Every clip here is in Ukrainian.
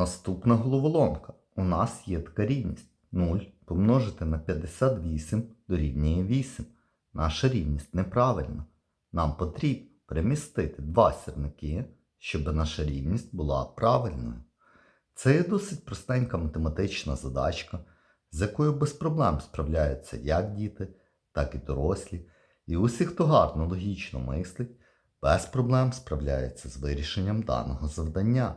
Наступна головоломка. У нас є така рівність. 0 помножити на 58 дорівнює 8. Наша рівність неправильна. Нам потрібно перемістити два сірники, щоб наша рівність була правильною. Це є досить простенька математична задачка, з якою без проблем справляються як діти, так і дорослі. І усі, хто гарно логічно мислить, без проблем справляється з вирішенням даного завдання.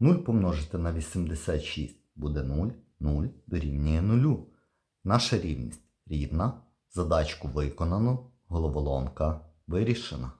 0 помножити на 86 буде 0, 0 дорівнює 0. Наша рівність рівна, задачку виконано, головоломка вирішена.